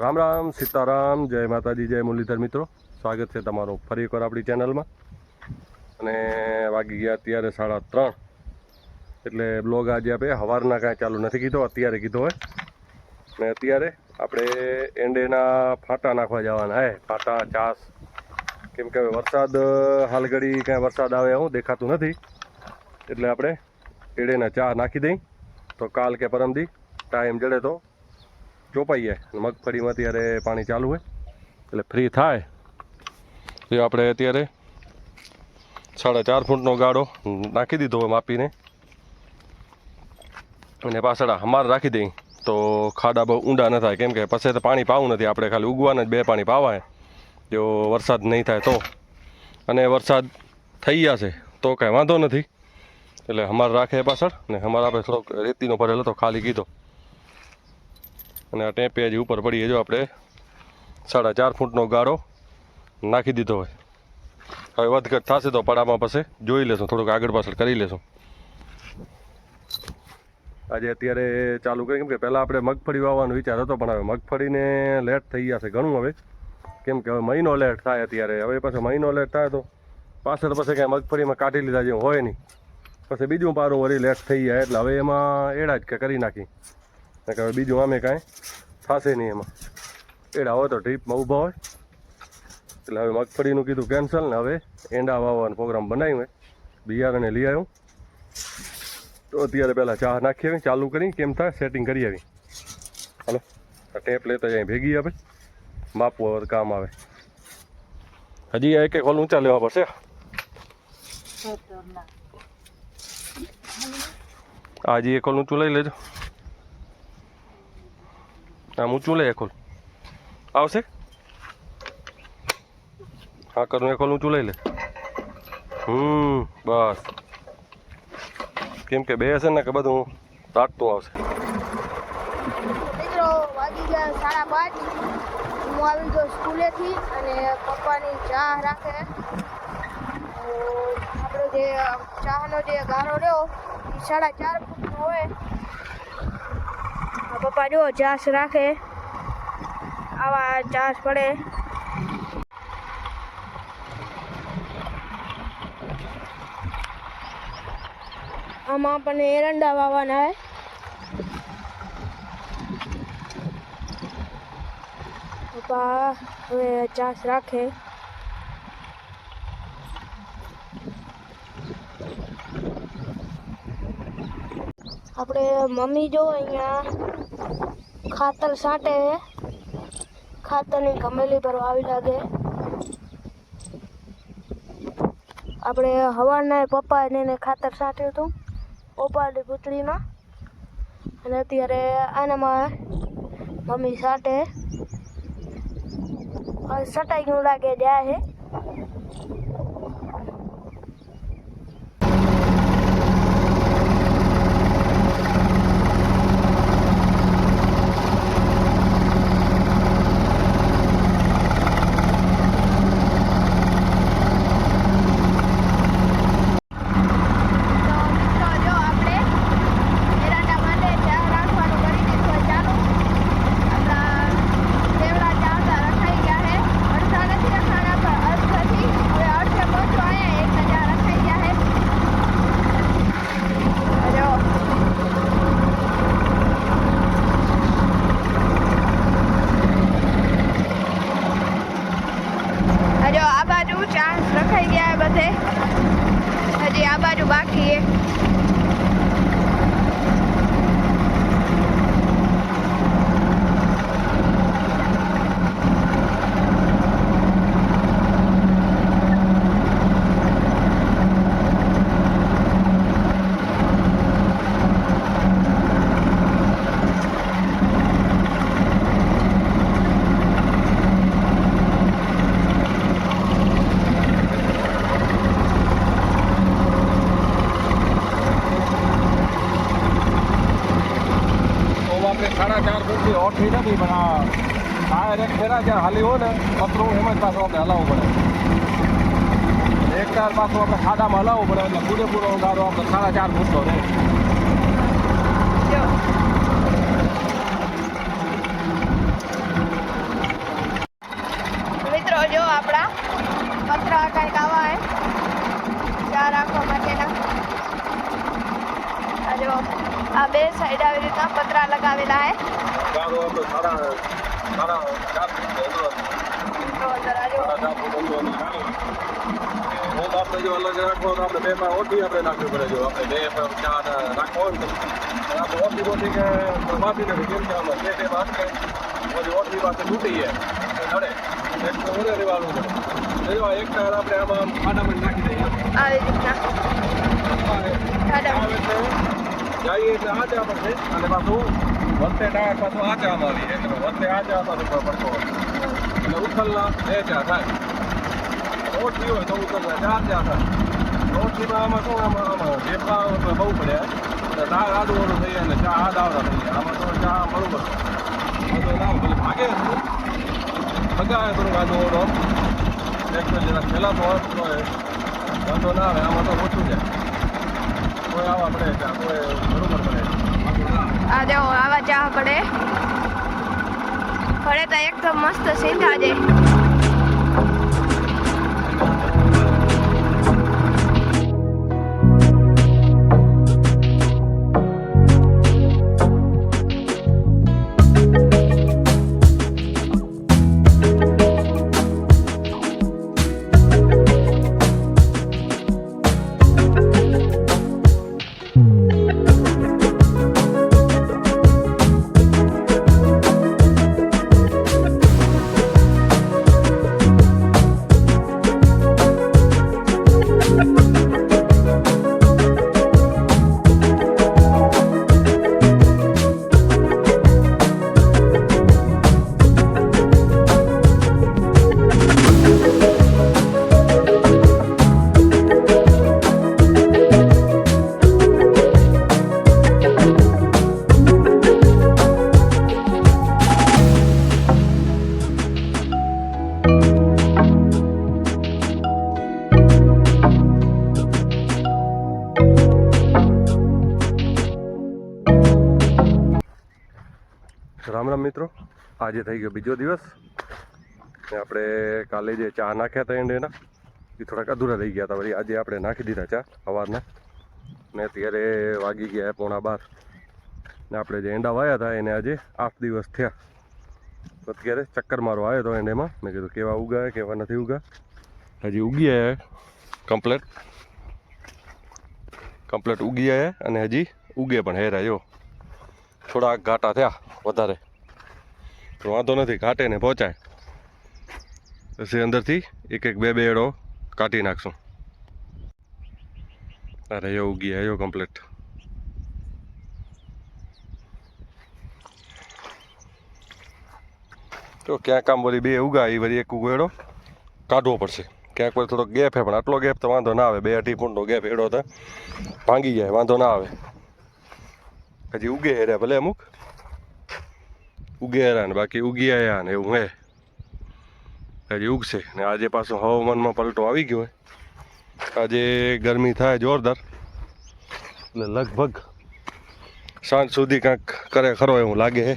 રામ રામ, સીતારામ, જય માતાજી, જય મુરલીધર મિત્રો. સ્વાગત છે તમારું ફરી એકવાર આપણી ચેનલમાં. અને વાગી ગયા અત્યારે સાડા ત્રણ. એટલે બ્લોગ આજે આપણે સવારના કાંઈ ચાલુ નથી કીધો, અત્યારે કીધો હોય. ને અત્યારે આપણે એંડેના ફાટા નાખવા જવાના હે. ફાટા, ચાસ, કેમ કે વરસાદ હાલ ઘડી કાંઈ વરસાદ આવે એવું દેખાતું નથી. એટલે આપણે એડેના ચા નાખી દઈ. તો કાલ કે પરમદી ટાઈમ જડે તો ચોપાઈ જાય મગફળીમાં અત્યારે પાણી ચાલુ હોય. એટલે ફ્રી થાય. એ આપણે અત્યારે સાડા ચાર ફૂટનો ગાળો નાખી દીધો માપીને. અને પાછળ હમાર રાખી દઈ. તો ખાડા બહુ ઊંડા ન થાય. કેમ કે પછી તો પાણી પાવું નથી. આપણે ખાલી ઉગવાના જ બે પાણી પાવાય. જો વરસાદ નહીં થાય તો. અને વરસાદ થઈ ગયા છે તો કાંઈ વાંધો નથી. એટલે હમાર રાખે પાછળ. ને હમાર આપણે થોડોક રેતીનો ભરેલો તો ખાલી કીધો. અને આ ટેપે હજી ઉપર પડીએ જો આપણે. સાડા ચાર ફૂટનો ગાળો નાખી દીધો હોય. હવે વધઘટ થશે તો પડામાં પાસે જોઈ લેશું, થોડુંક આગળ પાછળ કરી લેશું. આજે અત્યારે ચાલુ કરી, કેમ કે પહેલાં આપણે મગફળી વાવવાનો વિચાર હતો, પણ હવે મગફળીને લેટ થઈ ગયા છે ઘણું હવે. કેમ કે હવે મહિનો લેટ થાય અત્યારે, હવે પછી મહિનો લેટ થાય તો પાછળ પછી કાંઈ મગફળીમાં કાઢી લીધા જેવું હોય નહીં. પછી બીજું પારું વળી લેટ થઈ જાય એટલે હવે એમાં એડા જ કે કરી નાખી. ને કે હવે બીજું આમે કાંઈ થશે નહીં એમાં. એડા હોય તો ટ્રીપમાં ઊભા હોય. એટલે હવે મગફળીનું કીધું કેન્સલ ને હવે એંડા વાવવાનો પ્રોગ્રામ બનાવ્યો બિયારણે લઈ આવ્યું. તો અત્યારે પહેલાં ચા નાખી આવી ચાલુ કરી કેમ થાય સેટિંગ કરી આવી. હાલો આ ટેપ લેતા જાય ભેગી આવે માપવું હવે કામ આવે. હજી એક એક હોલ ઊંચા લેવા પડશે. હાજી એક હોલ ઊંચું લઈ લેજો. આમ ઊંચું લે એક આવશે હા કરું એક હોલ ઊંચું લઈ લે હમ બસ કેમ કે બે હશે ને કે બધું તાટતું આવશે મિત્રો વાગી ગયા સાડા પાંચ હું આવી ગયો સ્કૂલેથી અને પપ્પાની ચા રાખે આપણો જે ચાનો જે ગારો રહ્યો એ સાડા ચાર ફૂટનો હોય પપ્પા જો ચાસ રાખે. આવા ચાસ પડે. આમાં આપણને એરંડા વાવવાના હોય. પપ્પા હવે ચાસ રાખે. આપણે મમ્મી જો અહીંયા. ખાતર સાંટે ખાતરની ગમેલી પર વાવી લાગે. આપણે હવાના પપ્પા એને ખાતર છાંટ્યું હતું પપ્પાની પૂતળીમાં અને અત્યારે આનામાં મમ્મી હવે સટાઈ ગયું લાગે જાય હે હજો આ બાજુ ચાન્સ રખાઈ ગયા બધે હજી આ બાજુ બાકી છે તો આપણે સાડા ચાર ફૂટની હોટ થઈ નથી પણ આ ટાયર એક ફેરા જ્યારે હાલી હોય ને પતરું એમ જ પાછું આપણે હલાવવું પડે ટાયર પાછું આપણે ખાડામાં હલાવવું પડે એટલે પૂરેપૂરો ગારો આપણે સાડા ચાર ફૂટનો રહે જો સાડા સાડા ચાર ફૂટ ઊંડો હતો. તો અંદર આ જો સાડા ચાર ફૂટ ઊંડો હતો. ઓમ આપણે જો અલગ રાખવો તો આપણે બે માં ઓછી આપણે નાખવી પડે જો આપણે બે પર ચાર રાખવો હોય ને તો આપણે ઓછી ઓછી કે માફી નથી કેમ કે આમાં બે બે માં અટકે પછી ઓછી પાસે તૂટી જાય એટલે નડે એક તો વધારે રહેવાનું પડે જો આ એક ટાયર આપણે આમાં આડામાં નાખી દઈએ આવી રીતના સાડા જઈએ એટલે આ ચા પડશે અને પાછું વચ્ચે ટાયર પાછું આ ચા આવી એટલે વચ્ચે આ ચા પાછું પડતો હોય એટલે ઉથલના બે ચા થાય રોટલી હોય તો ઉથલના ચાર ચા થાય રોટલીમાં આમાં શું આમાં આમાં ભેફા બહુ થઈ જાય અને ચા આ દાવડા થઈ જાય તો ચા બરોબર ના આવે. ભલે ભાગે ભગાવે થોડું વાંધો ઓળો એક તો તો વાંધો ના આમાં તો ઓછું જાય કોઈ આવા પડે ચા, કોઈ બરોબર પડે. આ જો, આવા ચા પડે. પડે તો એકદમ મસ્ત સીધા છે મિત્રો. આજે થઈ ગયો બીજો દિવસ. ને આપણે કાલે જે ચા નાખ્યા હતા એંડ એના, એ થોડાક અધૂરા રહી ગયા હતા. વળી આજે આપણે નાખી દીધા ચા સવારના. ને અત્યારે વાગી ગયા પોણા બાર. ને આપણે જે એંડા વાયા હતા એને આજે આઠ દિવસ થયા. તો અત્યારે ચક્કર મારો આવ્યો હતો એંડેમાં. મેં કીધું, કેવા ઉગા કેવા નથી ઉગા હજી ઉગી આવ્યા કમ્પ્લેટ કમ્પ્લેટ ઉગી આવ્યા અને હજી ઉગે પણ હેરા જો થોડાક ઘાટા થયા વધારે. તો વાંધો નથી, ઘાટે ને પહોંચાય. પછી અંદરથી એક એક બે બે એડો કાઢી નાખશું. અરે, એ ઉગી આવ્યો કમ્પ્લીટ તો ક્યાંક આમ વળી બે ઉગાવી વળી એક ઉગેડો કાઢવો પડશે. ક્યાંક વળી થોડો ગેપ હે, પણ આટલો ગેપ તો વાંધો ના આવે. બે અઢી ફૂટનો ગેપ એડો તો ભાંગી જાય, વાંધો ના આવે. હજી ઉગે હેર્યા ભલે અમુક. ઉગે હેરા ને બાકી ઉગી આયા ને એવું હે. હજી ઉગશે. ને આજે પાછું હવામાનમાં પલટો આવી ગયો આજે ગરમી થાય જોરદાર. એટલે લગભગ સાંજ સુધી કાંઈક કરે ખરો એવું લાગે છે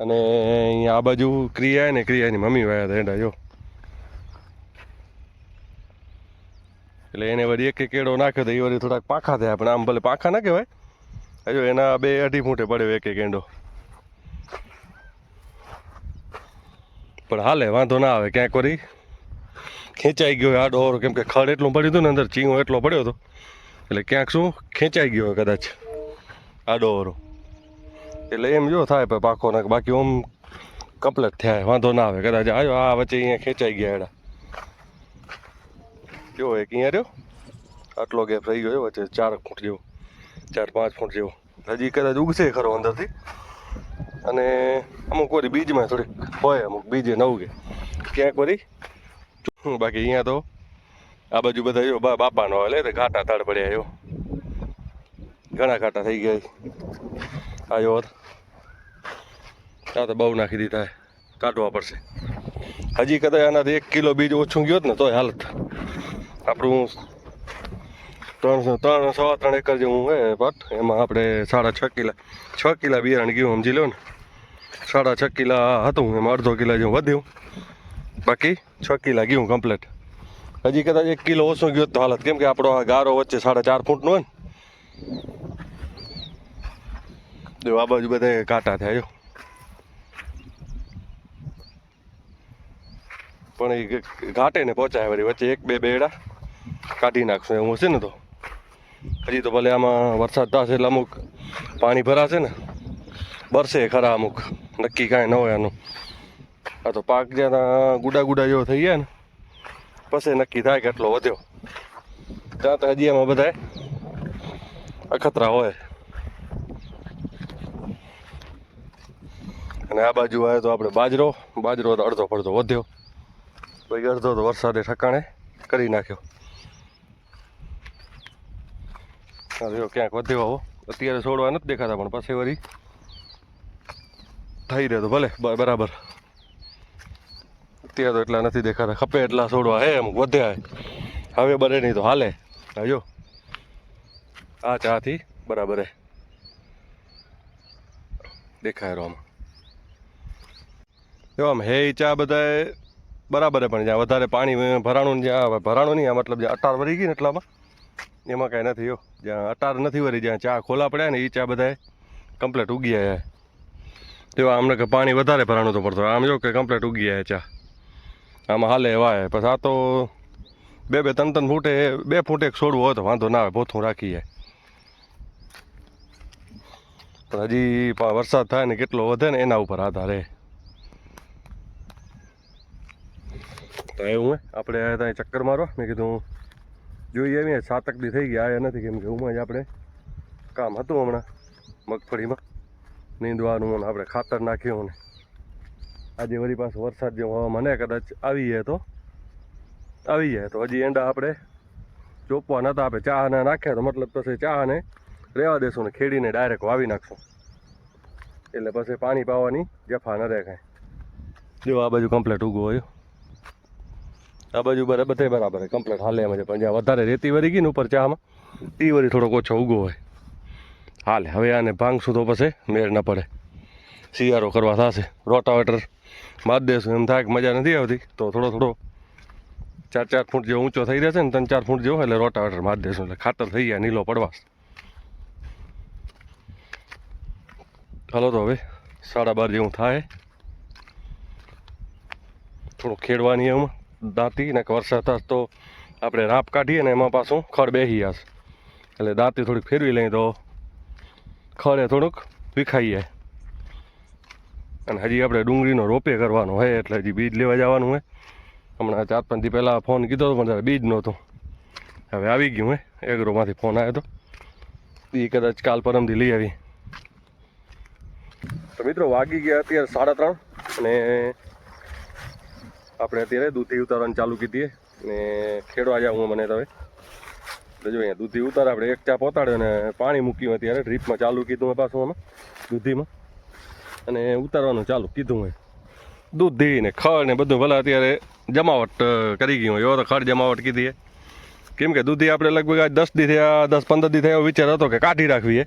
અને અહીંયા આ બાજુ ક્રિયા ને, ક્રિયાની મમ્મી વાયા હતા એડા જો. એટલે એને વળી એક એક કેળો નાખ્યો તો એ વળી થોડાક પાખા થયા. પણ આમ ભલે પાખા ના કહેવાય. હજુ એના બે અઢી ફૂટે પડ્યો એક એક એંડો. પણ હાલે, વાંધો ના આવે ક્યાંક વળી ખેંચાઈ ગયો હોય ડોર કેમ કે ખડ એટલું પડ્યું હતું ને અંદર ચીંગો એટલો પડ્યો હતો. એટલે ક્યાંક શું, ખેંચાઈ ગયો હોય કદાચ આ ડોરો એટલે એમ જો થાય, પણ પાકો નાખ બાકી ઓમ કમ્પ્લેટ થયા વાંધો ના આવે. કદાચ આવ્યો આ વચ્ચે અહીંયા ખેંચાઈ ગયા એડા. કેવો એક અહીંયા રહ્યો? આટલો ગેપ રહી ગયો, વચ્ચે ચાર ફૂટ જેવો, ચાર પાંચ ફૂટ જેવો. હજી કદાચ ઉગશે ખરો અંદરથી. અને અમુક વળી બીજમાં થોડીક હોય, અમુક બીજે નવું કે ક્યાંક વળી? બાકી અહીંયા તો આ બાજુ બધા જો બા બાપાનો હાલે તો ઘાટા તાળ પડ્યા જો. ઘણા ઘાટા થઈ ગયા આવ્યો ત્યાં તો બહુ નાખી દીધા કાઢવા પડશે. હજી કદાચ આનાથી એક કિલો બીજ ઓછું ગયો ને તોય હાલત. આપણું ત્રણસો ત્રણ સવા ત્રણ એકર જેવું હે પટ. એમાં આપણે સાડા છ કિલા છ કિલા બિયારણ ગયું સમજી લો ને. સાડા છ કિલા હતું, એમાં અડધો કિલા જેવું વધ્યું. બાકી છ કિલા ગયું કમ્પ્લીટ હજી કદાચ એક કિલો ઓછો ગયો તો હાલત. કેમ કે આપણો આ ગારો વચ્ચે સાડા ચાર ફૂટનો હોય ને. જો આ બાજુ બધા કાંટા થયા પણ એ ઘાટે ને પહોંચાય વળી વચ્ચે એક બે બેડા કાઢી નાખશું. એવું હશે ને તો? હજી તો ભલે આમાં વરસાદ થશે એટલે અમુક પાણી ભરાશે ને, બરસે ખરા અમુક. નક્કી કાંઈ ન હોય એનું આ તો પાક જ્યાં ગુડા ગુડા જેવો થઈ ગયા ને, પછી નક્કી થાય કેટલો વધ્યો. ત્યાં તો હજી એમાં બધાય અખતરા હોય. અને આ બાજુ આવે તો આપણે બાજરો બાજરો અડધો પડધો વધ્યો. પછી અડધો તો વરસાદે ઠકાણે કરી નાખ્યો હા જો ક્યાંક વધ્યો આવો. અત્યારે છોડવા નથી દેખાતા, પણ પછી વળી થઈ રહ્યો ભલે બરાબર. અત્યારે તો એટલા નથી દેખાતા, ખપે એટલા છોડવા હે, અમુક વધ્યા હવે બને નહીં તો હાલે. જો. આ ચાથી બરાબર હે. દેખાય રહ્યો આમાં. જો આમ હે ચા બધાએ બરાબર પણ જ્યાં વધારે પાણી ભરાણું જ્યાં, ભરાણું નહીં મતલબ જ્યાં અટાર વરી ગઈ ને એટલામાં. એમાં કાંઈ નથી હો. જ્યાં અટાર નથી વરી જ્યાં ચા ખોલા પડ્યા ને એ ચા બધાય કમ્પ્લેટ ઉગી આવ્યા જો આમને કે પાણી વધારે ભરાણું તો પડતો. આમ જો કે કમ્પ્લેટ ઉગી આવ્યા ચા. આમાં હાલે વાય પછી આ તો બે બે ત્રણ ત્રણ ફૂટે, બે ફૂટે છોડવું હોય તો વાંધો ના આવે પોથું રાખી જાય. પણ હજી વરસાદ થાય ને કેટલો વધે ને એના ઉપર આધાર તો એવું હે. આપણે ત્યાં ચક્કર મારો. મેં કીધું જોઈએ એમ સાતક દી થઈ ગયા, આયા નથી કેમ કે ઉમાં આપણે કામ હતું હમણાં, મગફળીમાં. નીંદવાનું આપણે ખાતર નાખ્યું ને. આજે વળી પાછો વરસાદ જેવો હે કદાચ આવી જાય તો, આવી જાય તો. હજી એંડા આપણે ચોપવા નતા આપણે ચા ને નાખ્યા તો મતલબ પછી ચાહને ને રહેવા દેશું ને, ખેડીને ડાયરેક્ટ વાવી નાખશું. એટલે પછી પાણી પાવાની જફા ન રહે કાંઈ. જો આ બાજુ કમ્પ્લેટ ઉગો હોય. આ બાજુ બરાબર બધે બરાબર છે કમ્પ્લેટ હાલે એમ છે. પણ જ્યાં વધારે રેતી વરી ગઈ ને ઉપર ચામાં એ વળી થોડોક ઓછો ઉગો હોય. હાલે, હવે આને ભાંગશું તો પછી મેળ ન પડે. શિયાળો કરવા થશે. રોટાવેટર માર દેશું. એમ થાય કે મજા નથી આવતી. તો થોડો થોડો ચાર ચાર ફૂટ જેવો ઊંચો થઈ રહેશે ને ત્રણ ચાર ફૂટ જેવો એટલે રોટાવેટર માર દેશું. એટલે ખાતર થઈ જાય, નીલો પડવાશ. હાલો તો હવે સાડા બાર જેવું થાય. થોડું ખેડવાની એમાં. દાંતી ને વરસાદ થશે તો આપણે રાપ કાઢીએ ને એમાં પાછું ખડ બેસી જશે એટલે દાંતી થોડીક ફેરવી લઈએ તો ખડે થોડુંક વિખાઈએ. અને હજી આપણે ડુંગળીનો રોપે કરવાનો હોય એટલે હજી બીજ લેવા જવાનું હોય હમણાં ચાર પાંચ દી પહેલાં ફોન કીધો હતો, પણ ત્યારે બીજ નહોતું. હવે આવી ગયું હે, એગ્રોમાંથી ફોન આવ્યો હતો એ કદાચ કાલ પરમથી લઈ આવી. તો મિત્રો વાગી ગયા અત્યારે સાડા ત્રણ અને આપણે અત્યારે દૂધી ઉતારવાનું ચાલુ કીધી અને ખેડવા જાવ હું મને તો હવે એટલે જો અહીંયા દૂધી ઉતાર, આપણે એક ચા પહોંચાડ્યો અને પાણી મૂક્યું અત્યારે ડ્રીપમાં ચાલુ કીધું પાછું આમાં, દૂધીમાં. અને ઉતારવાનું ચાલુ કીધું મેં દૂધી ને ખડ ને બધું ભલે અત્યારે જમાવટ કરી ગયું એવો તો ખડ જમાવટ કીધી કેમ કે દૂધી આપણે લગભગ આજ દસ દી થયા, દસ પંદર દી થયા એવો વિચાર હતો કે કાઢી રાખવી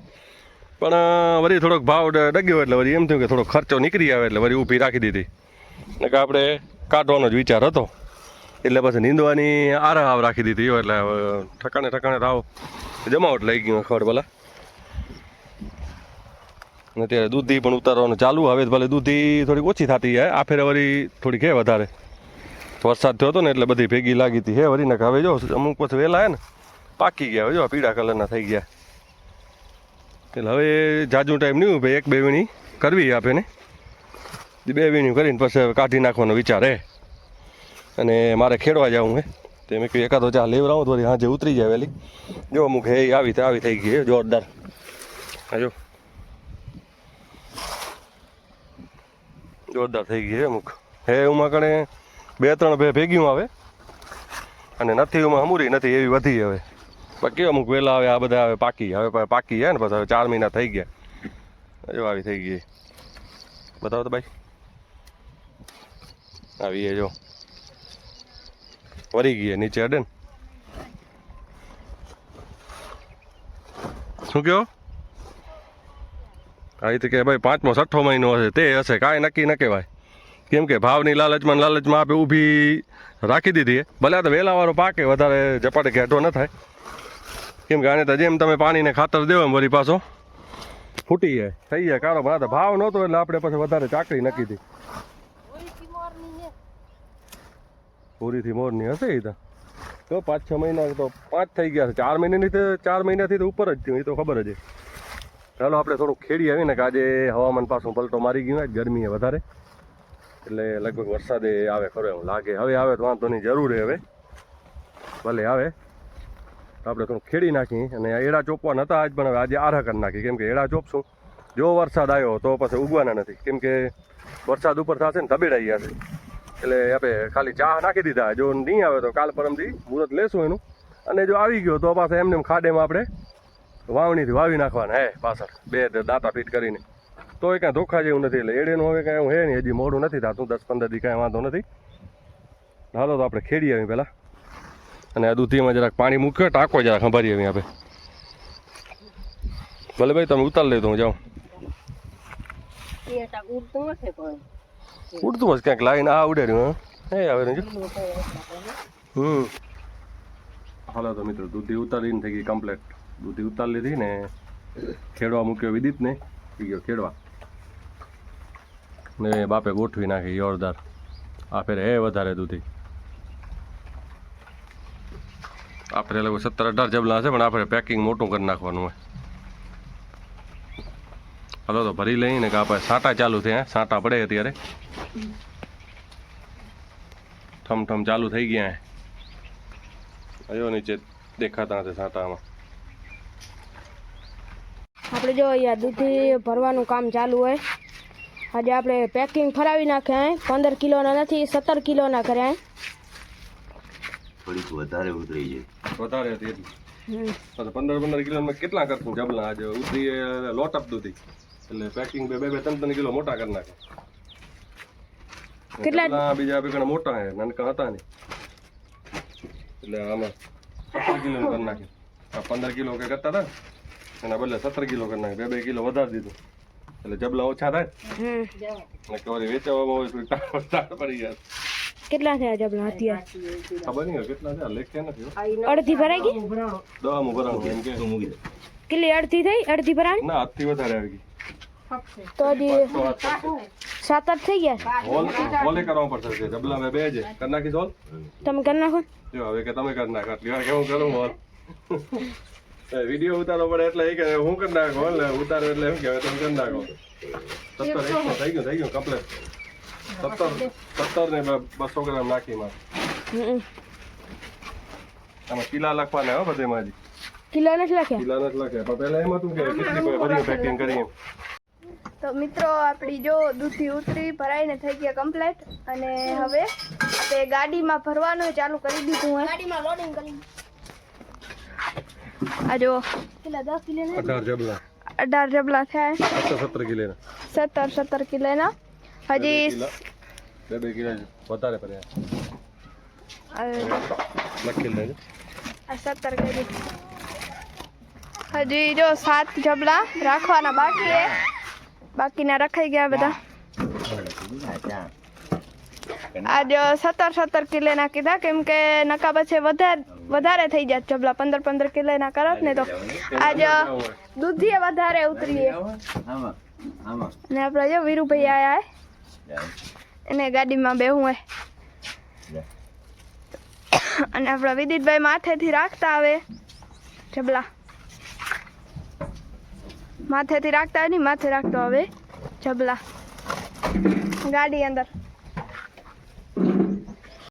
પણ વળી થોડોક ભાવ ડગ્યો એટલે વળી એમ થયું કે થોડો ખર્ચો નીકળી આવે એટલે વળી ઊભી રાખી દીધી. ને કે આપણે કાઢવાનો જ વિચાર હતો. એટલે પછી નીંદવાની આરાવ રાખી દીધી એટલે ઠકાણે ઠકાણે રાવ જમાવટ લઈ ગયું ખબર ભલા. અને અત્યારે દૂધી પણ ઉતારવાનું ચાલુ હવે ભલે દૂધી થોડીક ઓછી થતી જાય આ ફેરે વળી થોડીક હે વધારે. વરસાદ થયો હતો ને એટલે બધી ભેગી લાગી હતી હે વળી ને હવે જો અમુક પછી વહેલા હે ને, પાકી ગયા, હવે જો પીળા કલરના થઈ ગયા. એટલે હવે જાજુ ટાઈમ નહીં ભાઈ એક બે વીણી કરવી આપે ને. બે વીણી કરીને પછી કાઢી નાખવાનો વિચાર હે. અને મારે ખેડવા જવું હે. તે મેં કહ્યું એકાદો ચા લેવડાવું તો હાજે ઉતરી જાય વહેલી. જો અમુક હે આવી આવી થઈ ગઈ જોરદાર. હા, જો. જોરદાર થઈ ગઈ અમુક. હે, એમાં કણે બે ત્રણ બે ભેગ્યું આવે. અને નથી, એમાં અમૂરી નથી, એવી વધી હવે. બાકી અમુક વહેલા આવે, આ બધા હવે પાકી. હવે પાકી છે ને, પછી હવે ચાર મહિના થઈ ગયા. જો આવી થઈ ગઈ બતાવો તો ભાઈ. આવી એ જો. વરી ગઈએ, નીચે અડે ને. શું કહો? હા એ તો કે ભાઈ પાંચમો, છઠ્ઠો મહિનો હશે, તે હશે, કાંઈ નક્કી ન કહેવાય. કેમ કે ભાવની લાલચમાં લાલચમાં આપે ઊભી રાખી દીધી. ભલે તો વેલાવાળો પાકે, વધારે ઝપાટે ઘેટો ન થાય. કેમ કે આને તો જેમ તમે પાણીને ખાતર દેવો એમ વળી પાછો ફૂટી જાય. થઈ જાય. કારો ભાવ નહોતો એટલે આપણે પછી વધારે ચાકરી નક્કી હતી. પૂરીથી મોરની હશે એ તો. તો પાંચ છ મહિના તો પાંચ થઈ ગયા છે. ચાર મહિનાની તો ચાર મહિનાથી તો ઉપર જ થયું એ તો ખબર જ ચાલો આપણે થોડું ખેડી આવીને કે આજે હવામાન પાછું પલટો મારી ગયું હોય, ગરમી એ વધારે. એટલે લગભગ વરસાદે આવે ખરો એવું લાગે. હવે આવે તો વાંધો નહીં, જરૂર છે હવે. ભલે આવે. તો આપણે થોડું ખેડી નાખી અને એડા ચોપવા નતા આજ, પણ હવે આજે આરા કરી નાખી. કેમ કે એડા ચોપશું. જો વરસાદ આવ્યો તો પછી ઉગવાના નથી. કેમ કે વરસાદ ઉપર થશે ને ધબેડાઈ જશે. એટલે આપણે ખાલી ચા નાખી દીધા. જો નહીં આવે તો કાલ પરમથી મુહૂર્ત લેશું એનું. અને જો આવી ગયો તો પાછા એમને એમ ખાડેમાં આપણે વાવણીથી વાવી નાખવાના. હે, પાછળ. બે દાંતા ફીટ કરીને. તો એ કાંઈ ધોખા જેવું નથી. એટલે એડેનું હવે કાંઈ એવું હે નહીં, હજી મોડું નથી થતું. દસ પંદર દી કાંઈ વાંધો નથી. હાલો તો આપણે ખેડી આવી પહેલાં. અને આ દૂધીમાં જરાક પાણી મૂક્યો ટાંકો જરાક સંભારી આવી આપણે. ભલે ભાઈ, તમે ઉતાર લેતો હું જાઉં. ઉડતું હશે ક્યાંક લાવીને આ ઉડે રહ્યું હે? આવે હમ. હાલો તો મિત્રો દૂધી ઉતારીને થઈ ગઈ કમ્પ્લેટ દૂધી ઉતારી લીધી ને ખેડવા મૂક્યો વિદિત ને થઈ ગયો ખેડવા. ને બાપે ગોઠવી નાખી જોરદાર આ ફેરે હે વધારે દૂધી. આપણે લગભગ સત્તર અઢાર જબલા છે પણ આપણે પેકિંગ મોટું કરી નાખવાનું હોય. હાલો તો ભરી લઈને કે આપણે સાંટા ચાલુ થયા. સાંટા પડે અત્યારે. ઠમ ઠમ ચાલુ થઈ ગયા. અયો નીચે દેખાતા હશે સાંટામાં. આપણે જો અહીંયા દૂધી ભરવાનું કામ ચાલુ હોય. આજે આપણે પેકિંગ ફરાવી નાખ્યા પંદર કિલોના નથી સત્તર કિલોના કર્યા થોડીક વધારે ઉતરી જાય વધારે હતી પંદર પંદર કિલોમાં કેટલા કરશું? જબલા આજે ઉતરી લોટ અપ દૂધી. એટલે પેકિંગ બે બે બે ત્રણ ત્રણ કિલો મોટા કરી નાખે કેટલા? જબલા બીજા બે ઘણા મોટા હે નાનકા હતા ને એટલે આમાં સત્તર કિલો કરી નાખે આ પંદર કિલો કે કરતા હતા ને એના બદલે સત્તર કિલો કરી નાખે બે બે કિલો વધારી દીધું એટલે જબલા ઓછા થાય હમ. ને કે વળી વેચાવામાં હોય તો ટાળ ટાળ પડી જાય કેટલા થયા જબલા અત્યારે ખબર નહીં હવે કેટલા છે લેખ્યા નથી હો. અડધી ભરાઈ ગઈ દવામાં ભરાવું એમ કે તો મૂકી દે કેટલી અડધી થઈ અડધી ભરાણી ના હાથથી વધારે આવી ગઈ તો હજી સાત આઠ થઈ ગયા? હોલે કરવા પડશે છે જબલા બે છે કરી નાખી હોલ? તમે કરી નાખો જો હવે કે તમે કરી નાખો. આટલી વાર કેવું કરું હોલ? વીડિયો ઉતારવો પડે એટલે એ કે હું કરી નાખો હોલ ને ઉતારો એટલે એમ કહેવાય તમે કરી નાખો. સત્તર એકસો થઈ ગયું થઈ ગયું કમ્પ્લેટ. સત્તર સત્તર ને બસો ગ્રામ નાખી માં હમ. આમાં કિલા લખવાના હો બધે હજી કિલો નથી લખ્યા? કિલા નથી લખ્યા. પણ પહેલા એમ હતું કે કેટલી બધી પેકિંગ કરી એમ તો મિત્રો આપણી જો દૂધી ઉતરી ભરાઈને થઈ ગયા કમ્પ્લેટ અને હવે આપણે ગાડીમાં ભરવાનું ચાલુ કરી દીધું હોય ગાડીમાં લોડિંગ કરી આ જો કેટલા દસ કિલો અઢાર જબલા. અઢાર જબલા થયા સત્તર સત્તર કિલોના. સત્તર સત્તર કિલોના. હજી કિલા. બે બે કિલા વધારે પડ્યા આ લખી લેજો. આ સત્તર કેજી હજી જો સાત જબલા રાખવાના બાકી છે બાકીના રખાઈ ગયા બધા. આજ સત્તર સત્તર કિલેના કીધા, કેમ કે નકા પછી વધારે વધારે થઈ જાય જબલા. પંદર પંદર કિલેના કરત ને તો આજ દૂધીએ વધારે ઉતરીએ. અને આપણે જો વીરુભાઈ આયા એને ગાડીમાં બેહું હે. અને આપણા વિદિતભાઈ માથેથી રાખતા આવે જબલા. માથેથી રાખતા નહીં માથે રાખતો હવે. જબલા. ગાડી અંદર.